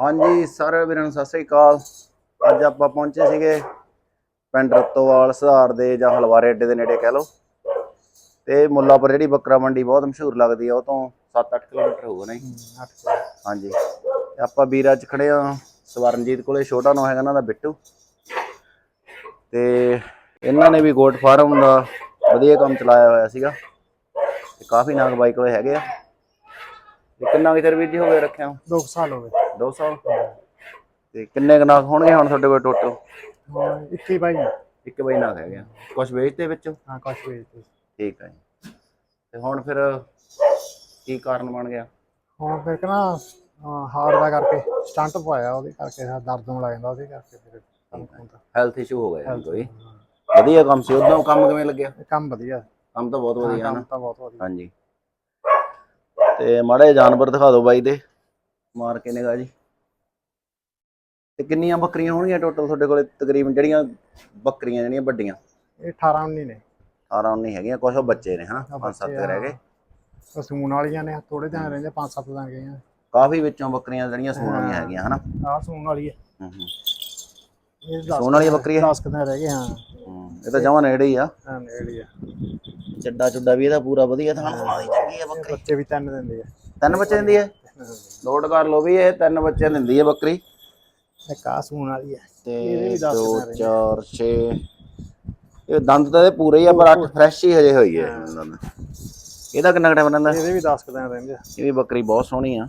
ਹਾਂਜੀ ਸਾਰੇ ਵੀਰਾਂ ਨੂੰ ਸਤਿ ਸ੍ਰੀ ਅਕਾਲ। ਅੱਜ ਆਪਾਂ ਪਹੁੰਚੇ ਸੀਗੇ ਪਿੰਡ ਰਤੋਵਾਲ ਸੁਧਾਰ ਦੇ ਜਾਂ ਹਲਵਾਰੇ ਅੱਡੇ ਦੇ ਨੇੜੇ ਕਹਿ ਲਓ। ਤੇ ਮੁੱਲਾਪੁਰ ਜਿਹੜੀ ਬੱਕਰਾ ਮੰਡੀ ਬਹੁਤ ਮਸ਼ਹੂਰ ਲੱਗਦੀ ਆ ਉਹ ਤੋਂ 7-8 ਕਿਲੋਮੀਟਰ ਹੋਊਗਾ ਨਹੀਂ ਹਾਂਜੀ। ਆਪਾਂ ਵੀਰਾਂ ਚ ਖੜੇ ਆ ਸਵਰਨਜੀਤ ਕੋਲੇ ਛੋਟਾ ਨਾਂ ਹੈਗਾ ਇਹਨਾਂ ਦਾ ਬਿੱਟੂ। ਤੇ ਇਹਨਾਂ ਨੇ ਵੀ ਗੋਟ ਫਾਰਮ ਦਾ ਵਧੀਆ ਕੰਮ ਚਲਾਇਆ ਹੋਇਆ ਸੀਗਾ। ਤੇ ਕਾਫੀ ਨਾਗ ਬਾਈ ਕੋਲੇ ਹੈਗੇ ਆ। ਕਿੰਨਾ ਕੁ ਚਿਰ ਵੀਰ ਜੀ ਹੋ ਗਿਆ ਰੱਖਿਆ ਦੋ ਕੁ ਸਾਲ ਹੋ ਗਏ। 2 ਸਾਲ? ਤੇ ਕਿੰਨੇ ਕੁ ਨਾਗ ਹੋਣਗੇ ਹੁਣ ਤੁਹਾਡੇ ਕੋਲ ਟੋਟਲ ਹਾਂ 21 ਬਾਈ ਨੇ। ਇੱਕ ਬਈ ਨਾਗ ਹੈਗੇ ਆ। ਕੁਝ ਵੇਚਦੇ ਵਿੱਚੋਂ? ਹਾਂ ਕੁਛ ਵੇਚਦੇ। ਠੀਕ ਹੈ। ਤੇ ਹੁਣ ਫਿਰ ਕੀ ਕਾਰਨ ਬਣ ਗਿਆ? ਹੁਣ ਫਿਰ ਕਹਣਾ ਹਾਰ ਦਾ ਕਰਕੇ ਸਟੰਟ ਪਵਾਇਆ ਉਹਦੇ ਕਰਕੇ ਦਰਦ ਹੋਣ ਲੱਗ ਜਾਂਦਾ ਉਹਦੇ ਕਰਕੇ ਫਿਰ ਹੈਲਥ ਇਸ਼ੂ ਹੋ ਗਿਆ ਕੋਈ। ਵਧੀਆ ਕੰਮ ਸੀ। ਉਦੋਂ ਕੰਮ ਕਿਵੇਂ ਲੱਗਿਆ? ਕੰਮ ਵਧੀਆ। ਕੰਮ ਤਾਂ ਬਹੁਤ ਵਧੀਆ ਕੰਮ ਨਾ। ਤਾਂ ਬਹੁਤ ਵਧੀਆ। ਹਾਂਜੀ। ਤੇ ਮਾੜੇ ਜਾਨਵਰ ਦਿਖਾ ਦਿਓ ਬਾਈ ਦੇ। ਮਾਰ ਕੇ ਨਿਗਾਹ ਜੀ। ਤੇ ਕਿੰਨੀਆਂ ਬੱਕਰੀਆਂ ਹੋਣਗੀਆਂ ਟੋਟਲ ਤੁਹਾਡੇ ਕੋਲੇ? ਤਕਰੀਬਨ ਜਿਹੜੀਆਂ ਬੱਕਰੀਆਂ ਜਿਹੜੀਆਂ ਵੱਡੀਆਂ? ਇਹ 18 19 ਨੇ। 18 ਨਹੀਂ ਹੈਗੀਆਂ ਕੁਝ ਬੱਚੇ ਨੇ ਹਨਾ? ਪੰਜ ਸੱਤ ਬੱਚੇ ਰਹਿ ਗਏ। ਸੂਣ ਵਾਲੀਆਂ ਨੇ ਥੋੜੇ ਦਿਨ ਰਹਿੰਦੇ ਪੰਜ ਸੱਤ ਦਿਨ ਗਈਆਂ ਕਾਫੀ ਵਿੱਚੋਂ ਬੱਕਰੀਆਂ ਜਿਹੜੀਆਂ ਸੂਣ ਵਾਲੀਆਂ ਹੈਗੀਆਂ ਹਨਾ? ਆਹ ਸੂਣ ਵਾਲੀ ਹੈ। ਹੂੰ ਹੂੰ। ਸੂਣ ਵਾਲੀ ਬੱਕਰੀ ਹੈ 10 ਦਿਨ ਰਹਿ ਗਏ ਹਾਂ। ਇਹ ਤਾਂ ਜਮਾਂ ਨੇੜੇ ਹੀ ਆ। ਹਾਂ ਨੇੜੀ ਆ। ਚੱਡਾ ਚੁੱਡਾ ਵੀ ਇਹਦਾ ਪੂਰਾ ਵਧੀਆ ਥਾਂ ਬਣਾਈ ਚੰਗੀ ਆ ਬੱਕਰੀ। ਬੱਚੇ ਵੀ ਤਿੰਨ ਦਿੰਦੇ ਆ। ਤਿੰਨ ਬੱਚੇ ਦਿੰਦੀ ਹੈ ਲੋਡ ਕਰ ਲਓ ਵੀ ਇਹ ਤਿੰਨ ਬੱਚੇ ਦਿੰਦੀ ਹੈ ਬੱਕਰੀ। ਇੱਕ ਆਹ ਸੂਣ ਵਾਲੀ ਹੈ ਤੇ ਇਹਦੇ ਵੀ ਦਸ 2 ਦਿਨ 4 6 ਇਹ ਦੰਦ ਤਾਂ ਇਹਦੇ ਪੂਰੇ ਹੀ ਆ ਪਰ ਅੱਠ ਫਰੈਸ਼ ਹੀ ਹਜੇ ਹੋਈ ਹੈ। ਇਹਦਾ ਕਿੰਨਾ ਟਾਈਮ ਰਹਿੰਦਾ? ਇਹਦੇ ਵੀ 10 ਦਿਨ ਰਹਿੰਦੇ ਆ। ਇਹ ਵੀ ਬੱਕਰੀ ਬਹੁਤ ਸੋਹਣੀ ਆ।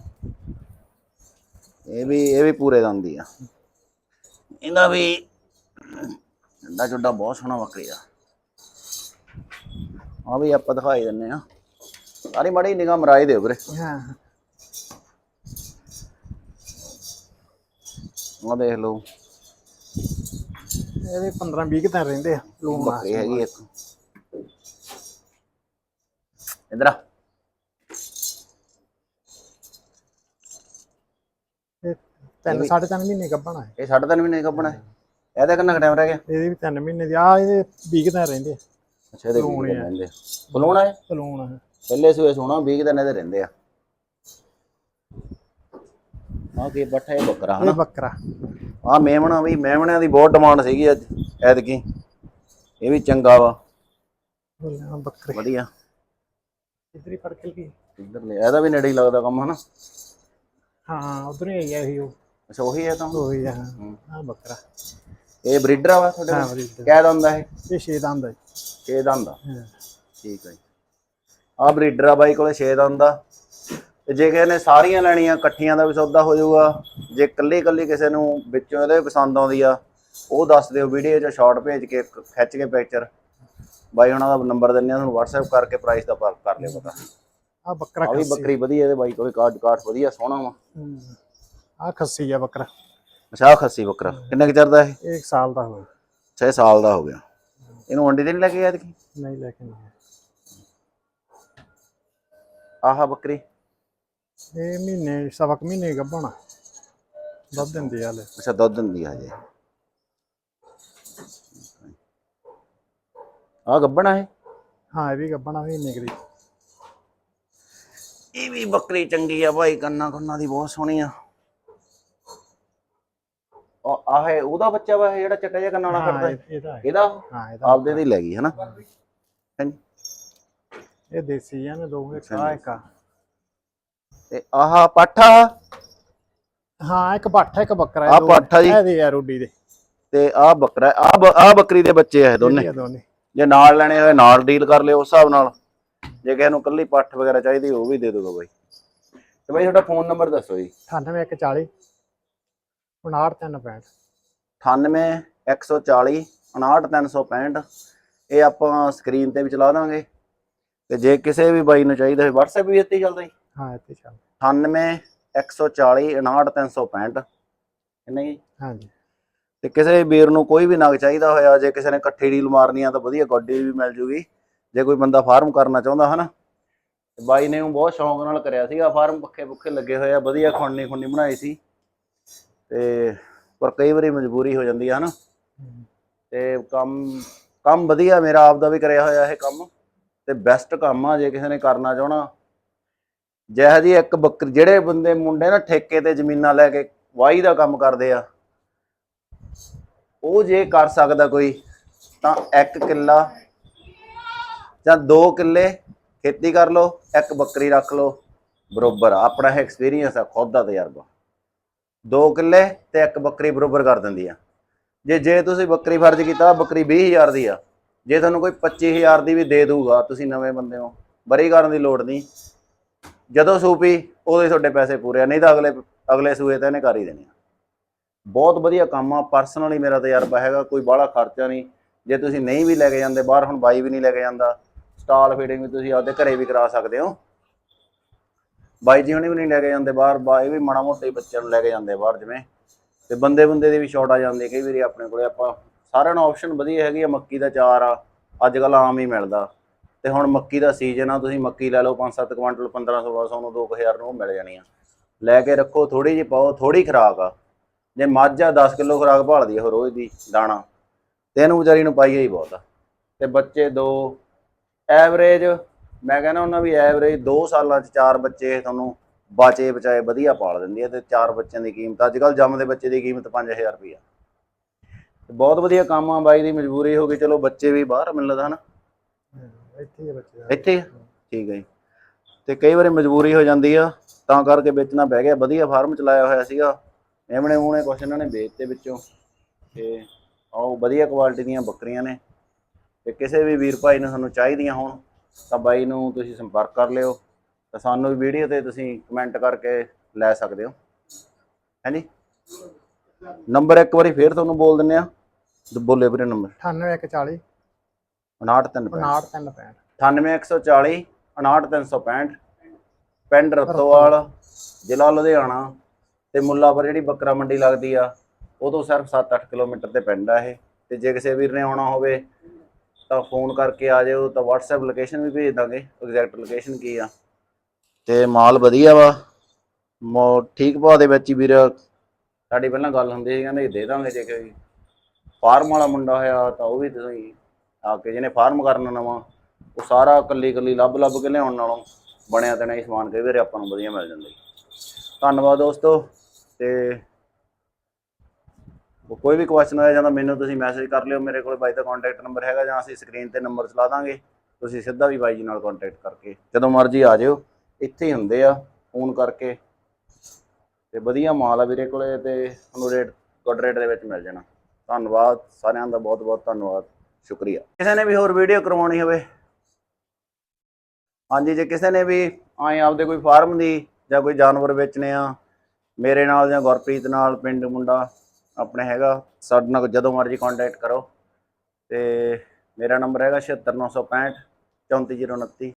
ਇਹ ਵੀ ਇਹ ਵੀ ਪੂਰੇ ਦੰਦ ਦੀ ਆ। ਇਹਦਾ ਵੀ ਡੰਡਾ ਚੁੱਡਾ ਬਹੁਤ ਸੋਹਣਾ ਬੱਕਰੀ ਦਾ ਆ ਵੀ ਆਪਾਂ ਦਿਖਾਈ ਦਿੰਨੇ ਆ ਸਾਰੀ ਮੜੀ ਨਿਗਾਹ ਮਰਾਈ ਦਿਓ ਵੀਰੇ ਹਾਂ। ਆ ਦੇਖ ਲਓ। ਇਹਦੇ 15 20 ਦਿਨ ਰਹਿੰਦੇ ਆ ਨਾਲ ਬੱਕਰੀ ਹੈਗੀ ਇੱਕ। ਇਧਰ ਆ ਇਹ ਤਿੰਨ ਸਾਢੇ ਤਿੰਨ ਮਹੀਨੇ ਗੱਭਣਾ ਹੈ ਇਹ ਸਾਢੇ ਤਿੰਨ ਮਹੀਨੇ ਕੱਪਣਾ ਇਹਦਾ ਕਿੰਨਾ ਟਾਈਮ ਰਹਿ ਗਿਆ? ਇਹਦੇ ਵੀ ਤਿੰਨ ਮਹੀਨੇ ਦੀ ਆ ਇਹਦੇ 20 ਦਿਨ ਰਹਿੰਦੇ ਆ। ਅੱਛਾ ਇਹਦੇ ਵੀ ਰਹਿੰਦੇ ਬਲੂਣਾ ਹੈ? ਸਲੂਣ ਆ ਪਹਿਲੇ ਸੂਏ ਸੋਣਾ 20 ਦਿਨ ਇਹਦੇ ਰਹਿੰਦੇ ਆ। ਆ ਕੀ ਬੱਠਾ ਇਹ ਬੱਕਰਾ ਇਹ ਹਨਾ ਬੱਕਰਾ। ਆ ਮੇਮਣਾ ਵੀ ਮੇਮਣਿਆਂ ਦੀ ਬਹੁਤ ਡਿਮਾਂਡ ਸੀਗੀ ਅੱਜ ਐਤਕੀ। ਇਹ ਵੀ ਚੰਗਾ ਵਾ। ਆਹ ਬੱਕਰੇ। ਵਧੀਆ। ਇਧਰ ਹੀ ਲੈ ਇਹਦਾ ਵੀ ਨੇੜੇ ਹੀ ਲੱਗਦਾ ਕੰਮ ਹਨਾ? ਹਾਂ ਉਧਰ ਹੀ ਆਈ ਆ ਇਹ ਉਹ। ਅੱਛਾ ਉਹੀ ਹੈ ਤਾਂ ਉਹੀ ਆ ਆ ਬੱਕਰਾ। ਇਹ ਬਰੀਡਰ ਵਾ ਤੁਹਾਡੇ ਹਾਂ ਬੜੀ ਕਹਿ ਦਿੰਦਾ ਇਹ? ਇਹ ਛੇ ਦੰਦ ਹੈ 6 ਦੰਦ ਦਾ ਹਾਂ। ਠੀਕ ਹੈ ਜੀ। ਆ ਬਰੀਡਰ ਆ ਬਾਈ ਕੋਲੇ 6 ਦੰਦ ਦਾ ਤੇ ਜੇ ਕਿਸੇ ਨੇ ਸਾਰੀਆਂ ਲੈਣੀਆਂ ਇਕੱਠੀਆਂ ਦਾ ਵੀ ਸੌਦਾ ਹੋ ਜਾਊਗਾ। ਜੇ ਇਕੱਲੀ ਇਕੱਲੀ ਕਿਸੇ ਨੂੰ ਵਿੱਚੋਂ ਇਹਦੇ ਪਸੰਦ ਆਉਂਦੀ ਆ ਉਹ ਦੱਸ ਦਿਓ ਵੀਡੀਓ 'ਚ ਸ਼ਾਰਟ ਭੇਜ ਕੇ ਕ- ਖਿੱਚ ਕੇ ਪਿਕਚਰ ਬਾਈ ਉਹਨਾਂ ਦਾ ਨੰਬਰ ਦਿੰਨੇ ਆ ਤੁਹਾਨੂੰ WhatsApp ਕਰਕੇ ਪ੍ਰਾਈਸ ਦਾ ਪਾ- ਕਰ ਲਿਓ ਪਤਾ। ਆ ਬੱਕਰਾ ਆ ਵੀ ਬੱਕਰੀ ਵਧੀਆ ਇਹਦੇ ਬਾਈ ਕੋਲੇ ਕਾਰਡ ਕਾਰਡ ਵਧੀਆ ਸੋਹਣਾ ਵਾ। ਆ ਖੱਸੀ ਆ ਬੱਕਰਾ। ਅੱਛਾ ਖੱਸੀ ਬੱਕਰਾ। ਕਿੰਨੇ ਕੁ ਚਿਰ ਦਾ ਇਹ? ਇਹ 1 ਸਾਲ ਦਾ ਹੋਇਆ। 6 ਸਾਲ ਦਾ ਹੋ ਗਿਆ। ਇਹਨੂੰ ਅੰਡੀ ਤੇ ਨਹੀਂ ਲੈ ਕੇ ਗਿਆ ਐਤਕੀ ਨਹੀਂ ਲੈ ਕੇ ਨਹੀਂ ਆਹ ਬੱਕਰੀ। ਇਹ ਮਹੀਨੇ ਸਵਕ ਮਹੀਨੇ ਗੱਭਣਾ ਦੁੱਧ ਦਿੰਦੀ ਆ ਲੈ ਅੱਛਾ ਦੁੱਧ ਦਿੰਦੀ ਆ ਹਜੇ। ਆ ਗੱਬਣਾ ਹੈ ਹਾਂ ਇਹ ਵੀ ਗੱਭਣਾ ਮਹੀਨੇ ਕਰੀ ਇਹ ਵੀ ਬੱਕਰੀ ਚੰਗੀ ਆ ਭਾਈ ਕੰਨਾ ਕੰਨਾ ਦੀ ਬਹੁਤ ਸੋਹਣੀ ਆ। ਆਹ ਹੈ ਉਹਦਾ ਬੱਚਾ ਵਾ ਇਹ ਜਿਹੜਾ ਚੱਟਾ ਜਿਹਾ ਕੰਨਾਂ ਵਾਲਾ ਹਾਂ ਕਰਦਾ ਇਹ- ਇਹਦਾ ਹੈ। ਇਹਦਾ ਹਾਂ ਇਹਦਾ ਆਪਦੇ ਦੀ ਲੈ ਗਈ ਹਨਾ? ਹਾਂਜੀ। ਇਹ ਦੇਸੀ ਆ ਨੇ ਦੋ ਇੱਕ ਆ ਇੱਕ ਆ। ਤੇ ਆਹ ਪਾਠਾ ਹਾਂ ਇੱਕ ਪੱਠ ਇੱਕ ਬੱਕਰਾ ਆਹ ਪੱਠ ਆ ਜੀ। ਇਹਦੇ ਆ ਰੋਡੀ ਦੇ। ਤੇ ਆਹ ਬੱਕਰਾ ਆ ਆ ਬੱਕਰੀ ਦੇ ਬੱਚੇ ਆ ਇਹ ਦੋਨੇ। ਇਹ ਦੋਨੇ। ਜੇ ਨਾਲ ਲੈਣੇ ਹੋਏ ਨਾਲ ਡੀਲ ਕਰ ਲਿਓ ਉਸ ਹਿਸਾਬ ਨਾਲ। ਜੇ ਕਿਸੇ ਨੂੰ ਕੱਲੀ ਪੱਠ ਵਗੈਰਾ ਚਾਹੀਦੀ ਉਹ ਵੀ ਦੇ ਦੂਗਾ ਬਾਈ। ਤੇ ਬਾਈ ਤੁਹਾਡਾ ਫੋਨ ਨੰਬਰ ਦੱਸੋ ਜੀ। 98140 59365 98 140 59365 ਇਹ ਆਪਾਂ ਸਕਰੀਨ ਤੇ ਵੀ ਚਲਾ ਦਾਂਗੇ। ਤੇ ਜੇ ਕਿਸੇ ਵੀ ਬਾਈ ਨੂੰ ਚਾਹੀਦਾ ਹੋਵੇ WhatsApp ਵੀ ਇੱਥੇ ਚੱਲਦਾ ਜੀ। ਹਾਂ ਇੱਥੇ ਚੱਲ 98 140 59365 ਕਿੰਨੇ ਜੀ? ਹਾਂਜੀ। ਤੇ ਕਿਸੇ ਵੀਰ ਨੂੰ ਕੋਈ ਵੀ ਨਗ ਚਾਹੀਦਾ ਹੋਇਆ ਜੇ ਕਿਸੇ ਨੇ ਇਕੱਠੀ ਡੀਲ ਮਾਰਨੀ ਆ ਤਾਂ ਵਧੀਆ ਗੱਡੀ ਵੀ ਮਿਲ ਜੂਗੀ। ਜੇ ਕੋਈ ਬੰਦਾ ਫਾਰਮ ਕਰਨਾ ਚਾਹੁੰਦਾ ਹਨਾ। ਬਾਈ ਨੇ ਉਹ ਬਹੁਤ ਸ਼ੌਂਕ ਨਾਲ ਕਰਿਆ ਸੀਗਾ ਫਾਰਮ ਪੱਖੇ ਪੁੱਖੇ ਲੱਗੇ ਹੋਏ ਆ ਵਧੀਆ ਖੁੰਨੀ ਖੁੰਨੀ ਬਣਾਈ ਸੀ। ਤੇ ਪਰ ਕਈ ਵਾਰੀ ਮਜਬੂਰੀ ਹੋ ਜਾਂਦੀ ਹੈ ਹਨਾ? ਹਮ, ਤੇ ਕੰਮ ਕੰਮ ਵਧੀਆ ਮੇਰਾ ਆਪ ਦਾ ਵੀ ਕਰਿਆ ਹੋਇਆ ਇਹ ਕੰਮ। ਤੇ ਬੈਸਟ ਕੰਮ ਆ ਜੇ ਕਿਸੇ ਨੇ ਕਰਨਾ ਚਾਹਣਾ। ਜਿਹੋ ਜੀ ਇੱਕ ਬੱਕਰੀ ਜਿਹੜੇ ਬੰਦੇ ਮੁੰਡੇ ਨਾ ਠੇਕੇ ਤੇ ਜ਼ਮੀਨਾਂ ਲੈ ਕੇ ਵਾਹੀ ਦਾ ਕੰਮ ਕਰਦੇ ਆ ਉਹ ਜੇ ਕਰ ਸਕਦਾ ਕੋਈ ਤਾਂ ਇੱਕ ਕਿੱਲਾ ਜਾਂ ਦੋ ਕਿੱਲੇ ਖੇਤੀ ਕਰ ਲਓ ਇੱਕ ਬੱਕਰੀ ਰੱਖ ਲਓ। ਬਰੋਬਰ ਆ। ਆਪਣਾ ਐਕਸਪੀਰੀਅੰਸ ਆ ਖੁਦ ਦਾ ਤਜਰਬਾ। ਦੋ ਕਿੱਲੇ ਤੇ ਇੱਕ ਬੱਕਰੀ ਬਰੋਬਰ ਕਰ ਦਿੰਦੀ ਆ। ਜੇ ਜੇ ਤੁਸੀਂ ਬੱਕਰੀ ਫਰਜ਼ ਕੀਤਾ ਬੱਕਰੀ 20000 ਦੀ ਆ। ਜੇ ਤੁਹਾਨੂੰ ਕੋਈ 25000 ਦੀ ਵੀ ਦੇ ਦੂਗਾ ਤੁਸੀਂ ਨਵੇਂ ਬੰਦੇ ਹੋ, ਬਰੀ ਕਰਨ ਦੀ ਲੋੜ ਨਹੀਂ। ਜਦੋਂ ਸੂਪੀ, ਉਦੋਂ ਹੀ ਤੁਹਾਡੇ ਪੈਸੇ ਪੂਰੇ ਆ, ਨਹੀਂ ਤਾਂ ਅਗਲੇ ਅਗਲੇ ਸੂਏ ਤਾਂ ਇਹਨੇ ਕਰ ਹੀ ਦੇਣੇ ਆ। ਬਹੁਤ ਵਧੀਆ ਕੰਮ ਆ ਪਰਸਨਲੀ ਮੇਰਾ ਤਜਰਬਾ ਹੈਗਾ, ਕੋਈ ਬਾਹਲਾ ਖਰਚਾ ਨਹੀਂ। ਜੇ ਤੁਸੀਂ ਨਹੀਂ ਵੀ ਲੈ ਕੇ ਜਾਂਦੇ, ਬਾਹਰ ਹੁਣ ਬਾਈ ਵੀ ਨਹੀਂ ਲੈ ਕੇ ਜਾਂਦਾ, ਸਟਾਲ ਫੀਡਿੰਗ ਵੀ ਤੁਸੀਂ ਆਪਦੇ ਘਰੇ ਵੀ ਕਰਾ ਸਕਦੇ ਹੋ। ਬਾਈ ਜੀ ਹੁਣੇ ਵੀ ਨਹੀਂ ਲੈ ਕੇ ਜਾਂਦੇ ਬਾਹਰ ਬਾਈ ਵੀ ਮਾੜਾ ਮੋਟਾ ਹੀ ਬੱਚਿਆਂ ਨੂੰ ਲੈ ਕੇ ਜਾਂਦੇ ਬਾਹਰ ਜਿਵੇਂ। ਤੇ ਬੰਦੇ ਬੰਦੇ ਦੀ ਵੀ ਸ਼ਾਰਟ ਆ ਜਾਂਦੀ, ਕਈ ਵਾਰੀ ਆਪਣੇ ਕੋਲੇ ਆਪਾਂ ਸਾਰਿਆਂ ਨੂੰ ਆਪਸ਼ਨ ਵਧੀਆ ਹੈਗੀ ਆ, ਮੱਕੀ ਦਾ ਚਾਰ ਆ ਅੱਜ ਕੱਲ ਆਮ ਹੀ ਮਿਲਦਾ। ਤੇ ਹੁਣ ਮੱਕੀ ਦਾ ਸੀਜ਼ਨ ਆ, ਤੁਸੀਂ ਮੱਕੀ ਲੈ ਲਓ 5-7 ਕੁਇੰਟਲ 1500 1600 ਨੂੰ 2000 ਨੂੰ ਉਹ ਮਿਲ ਜਾਣੀ ਆ। ਲੈ ਕੇ ਰੱਖੋ ਥੋੜੀ ਜਿਹੀ ਪਾਓ ਥੋੜੀ ਖਰਾਕ ਆ। ਜੇ ਮੱਝ ਆ 10 ਕਿਲੋ ਖਰਾਕ ਭਾਲਦੀ ਆ ਉਹ ਰੋਜ਼ ਦੀ, ਦਾਣਾ। ਤੇ ਇਹਨੂੰ ਵਿਚਾਰੀ ਨੂੰ ਪਾਈਏ ਹੀ ਬਹੁਤ ਆ। ਤੇ ਬੱਚੇ ਦੋ ਐਵਰੇਜ ਮੈਂ ਕਹਿੰਦਾ ਉਹਨਾਂ ਵੀ ਐਵਰੇਜ 2 ਸਾਲਾਂ 'ਚ ਚਾਰ ਬੱਚੇ ਤੁਹਾਨੂੰ ਬਾਚੇ ਬਚਾਏ ਵਧੀਆ ਪਾਲ ਦਿੰਦੀ ਹੈ ਤੇ ਚਾਰ ਬੱਚਿਆਂ ਦੀ ਕੀਮਤ ਅੱਜ ਕੱਲ ਜੰਮਦੇ ਬੱਚੇ ਦੀ ਕੀਮਤ 5000 ਰੁਪਈਆ। ਤੇ ਬਹੁਤ ਵਧੀਆ ਕੰਮ ਆ ਬਾਈ ਦੀ ਮਜਬੂਰੀ ਹੋ ਗਈ ਚਲੋ ਬੱਚੇ ਵੀ ਬਾਹਰ ਮਿਲਦਾ ਹਨ। ਇੱਥੇ ਹੀ ਆ ਬੱਚੇ ਇੱਥੇ ਹੀ ਆ? ਠੀਕ ਹੈ ਜੀ। ਤੇ ਕਈ ਵਾਰੀ ਮਜਬੂਰੀ ਹੋ ਜਾਂਦੀ ਆ ਤਾਂ ਕਰਕੇ ਵੇਚਣਾ ਪੈ ਗਿਆ। ਵਧੀਆ ਫਾਰਮ ਚਲਾਇਆ ਹੋਇਆ ਸੀਗਾ। ਐਮਣੇ ਉਹਨੇ ਕੁਛ ਇਹਨਾਂ ਨੇ ਵੇਚਤੇ ਵਿੱਚੋਂ। ਤੇ ਆਓ ਵਧੀਆ ਕੁਆਲਿਟੀ ਦੀਆਂ ਬੱਕਰੀਆਂ ਨੇ। ਤੇ ਕਿਸੇ ਵੀ ਵੀਰ ਭਾਈ ਨੂੰ ਸਾਨੂੰ ਚਾਹੀਦੀਆਂ ਹੋਣ। ਤਾਂ ਬਾਈ ਨੂੰ ਤੁਸੀਂ ਸੰਪਰਕ ਕਰ ਲਿਓ ਤਾਂ ਸਾਨੂੰ ਵੀ ਵੀਡੀਓ ਤੇ ਤੁਸੀਂ ਕਮੈਂਟ ਕਰਕੇ ਲੈ ਸਕਦੇ ਹੋ। ਹਾਂਜੀ ਨੰਬਰ ਇੱਕ ਵਾਰੀ ਫੇਰ ਤੁਹਾਨੂੰ ਬੋਲ ਦਿੰਨੇ ਆ ਬੋਲੇ ਵੀਰੇ ਨੰਬਰ 98140 59 59365 98140 59365 ਪਿੰਡ ਰਤੋਵਾਲ ਜ਼ਿਲ੍ਹਾ ਲੁਧਿਆਣਾ ਤੇ ਮੁੱਲਾਪੁਰ ਜਿਹੜੀ ਬੱਕਰਾ ਮੰਡੀ ਲੱਗਦੀ ਆ ਉਹ ਤੋਂ ਸਿਰਫ 7-8 ਕਿਲੋਮੀਟਰ ਤੇ ਪਿੰਡ ਆ ਇਹ। ਤੇ ਜੇ ਕਿਸੇ ਵੀਰ ਨੇ ਆਉਣਾ ਹੋਵੇ ਤਾਂ ਫੋਨ ਕਰਕੇ ਆ ਜਾਓ ਤਾਂ WhatsApp ਲੋਕੇਸ਼ਨ ਵੀ ਭੇਜ ਦਾਂਗੇ ਐਗਜ਼ੈਕਟ ਲੋਕੇਸ਼ਨ ਕੀ ਆ। ਤੇ ਮਾਲ ਵਧੀਆ ਵਾ। ਮੋ- ਠੀਕ ਭਾਅ ਦੇ ਵਿੱਚ ਹੀ ਵੀਰ। ਸਾਡੀ ਪਹਿਲਾਂ ਗੱਲ ਹੁੰਦੀ ਸੀ, ਕਹਿੰਦੇ ਦੇ ਦਾਂਗੇ ਜੇ ਕੋਈ। ਫਾਰਮ ਵਾਲਾ ਮੁੰਡਾ ਹੋਇਆ, ਤਾਂ ਉਹ ਵੀ ਤੁਸੀਂ ਆ ਕੇ ਜਿਹਨੇ ਫਾਰਮ ਕਰਨਾ ਨਵਾਂ, ਉਹ ਸਾਰਾ ਕੱਲੀ ਕੱਲੀ ਲੱਭ ਲੱਭ ਕੇ ਲਿਆਉਣ ਨਾਲੋਂ ਬਣਿਆ ਤੇ ਨਹੀਂ ਸਮਾਨ, ਕਈ ਵਾਰੀ ਆਪਾਂ ਨੂੰ ਵਧੀਆ ਮਿਲ ਜਾਂਦਾ। ਜੀ ਧੰਨਵਾਦ ਦੋਸਤੋ, ਤੇ ਕੋਈ ਵੀ ਕੁਐਸਚਨ ਹੋਇਆ ਜਾਂਦਾ ਮੈਨੂੰ ਤੁਸੀਂ ਮੈਸੇਜ ਕਰ ਲਿਓ, ਮੇਰੇ ਕੋਲ ਬਾਈ ਦਾ ਕੰਟੈਕਟ ਨੰਬਰ ਹੈਗਾ ਜਾਂ ਅਸੀਂ ਸਕਰੀਨ ਤੇ ਨੰਬਰ ਚਲਾ ਦਾਂਗੇ, ਤੁਸੀਂ ਸਿੱਧਾ ਵੀ ਬਾਈ ਜੀ ਨਾਲ ਕੰਟੈਕਟ ਕਰਕੇ, ਜਦੋਂ ਮਰਜ਼ੀ ਆ ਜਿਓ, ਇੱਥੇ ਹੀ ਹੁੰਦੇ ਆ ਫੋਨ ਕਰਕੇ, ਤੇ ਵਧੀਆ ਮਾਲ ਆ ਵੀਰੇ ਕੋਲੇ ਤੇ ਤੁਹਾਨੂੰ ਰੇਟ ਗੁੱਡ ਰੇਟ ਦੇ ਵਿੱਚ ਮਿਲ ਜਾਣਾ। ਧੰਨਵਾਦ ਸਾਰਿਆਂ ਦਾ, ਬਹੁਤ ਬਹੁਤ ਧੰਨਵਾਦ, ਸ਼ੁਕਰੀਆ। ਕਿਸੇ ਨੇ ਵੀ ਹੋਰ ਵੀਡੀਓ ਕਰਵਾਉਣੀ ਹੋਵੇ? ਹਾਂਜੀ, ਜੇ ਕਿਸੇ ਨੇ ਵੀ ਆਏ ਆਪਦੇ ਕੋਈ ਫਾਰਮ ਦੀ ਜਾਂ ਕੋਈ ਜਾਨਵਰ ਵੇਚਣੇ ਆ, ਮੇਰੇ ਨਾਲ ਜਾਂ ਗੁਰਪ੍ਰੀਤ ਨਾਲ, ਪਿੰਡ ਮੁੰਡਾ ਆਪਣੇ ਹੈਗਾ ਸਾਡੇ ਨਾਲ ਜਦੋਂ ਮਰਜ਼ੀ ਕੰਟੈਕਟ ਕਰੋ। ਤੇ ਮੇਰਾ ਨੰਬਰ ਹੈਗਾ 76965 34029